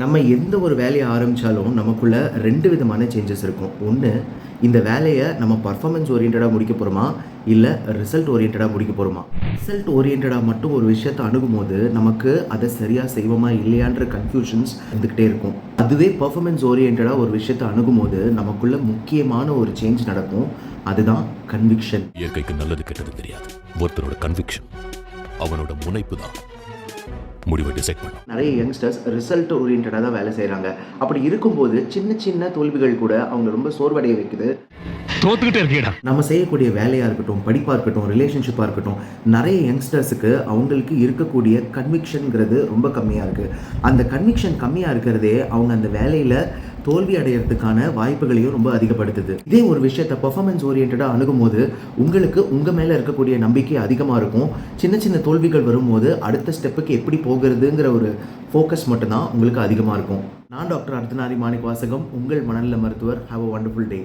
நம்ம எந்த ஒரு வேலையை ஆரம்பித்தாலும் நமக்குள்ளே ரெண்டு விதமான சேஞ்சஸ் இருக்கும். ஒன்று இந்த வேலையை நம்ம பர்ஃபார்மன்ஸ் ஓரியன்டாக முடிக்க போகிறோமா இல்லை ரிசல்ட் ஓரியன்டாக முடிக்க போகிறோமா ரிசல்ட் ஓரியன்டாக மட்டும் ஒரு விஷயத்தை அணுகும்போது நமக்கு அதை சரியாக செய்வோமா இல்லையான்ற கன்ஃபியூஷன்ஸ் இருந்துக்கிட்டே இருக்கும். அதுவே பர்ஃபார்மன்ஸ் ஓரியன்டாக ஒரு விஷயத்தை அணுகும் போது நமக்குள்ள முக்கியமான ஒரு சேஞ்ச் நடக்கும். அதுதான் கன்விக்ஷன் இயற்கைக்கு நல்லது கெட்டது தெரியாது. ஒருத்தரோட கன்விக்ஷன் அவனோட முனைப்பு தான். முடிவை டிசைட் பண்ணும். நிறைய யங்ஸ்டர்ஸ் ரிசல்ட் ஓரியன்டாக தான் வேலை செய்கிறாங்க அப்படி இருக்கும்போது சின்ன சின்ன தோல்விகள் கூட அவங்க ரொம்ப சோர்வடைய வைக்குது. தோத்துக்கிட்டே இருக்கீடா. நம்ம செய்யக்கூடிய வேலையாக இருக்கட்டும் படிப்பாக இருக்கட்டும் ரிலேஷன்ஷிப்பாக இருக்கட்டும் நிறைய யங்ஸ்டர்ஸுக்கு அவங்களுக்கு இருக்கக்கூடிய கன்விக்ஷனுங்கிறது ரொம்ப கம்மியாக இருக்குது அந்த கன்விக்ஷன் கம்மியாக இருக்கிறதே அவங்க அந்த வேலையில் தோல்வி அடையிறதுக்கான வாய்ப்புகளையும் ரொம்ப அதிகப்படுத்துது. இதே ஒரு விஷயத்தை பர்ஃபார்மன்ஸ் ஓரியன்டாக அணுகும்போது உங்களுக்கு உங்கள் மேலே இருக்கக்கூடிய நம்பிக்கை அதிகமாக இருக்கும். சின்ன சின்ன தோல்விகள் வரும்போது அடுத்த ஸ்டெப்புக்கு எப்படி போகிறதுங்கிற ஒரு ஃபோக்கஸ் மட்டும்தான் உங்களுக்கு அதிகமாக இருக்கும். நான் டாக்டர் அர்த்தநாரி மாணிக் வாசகம் உங்கள் மனநல மருத்துவர். Have a wonderful day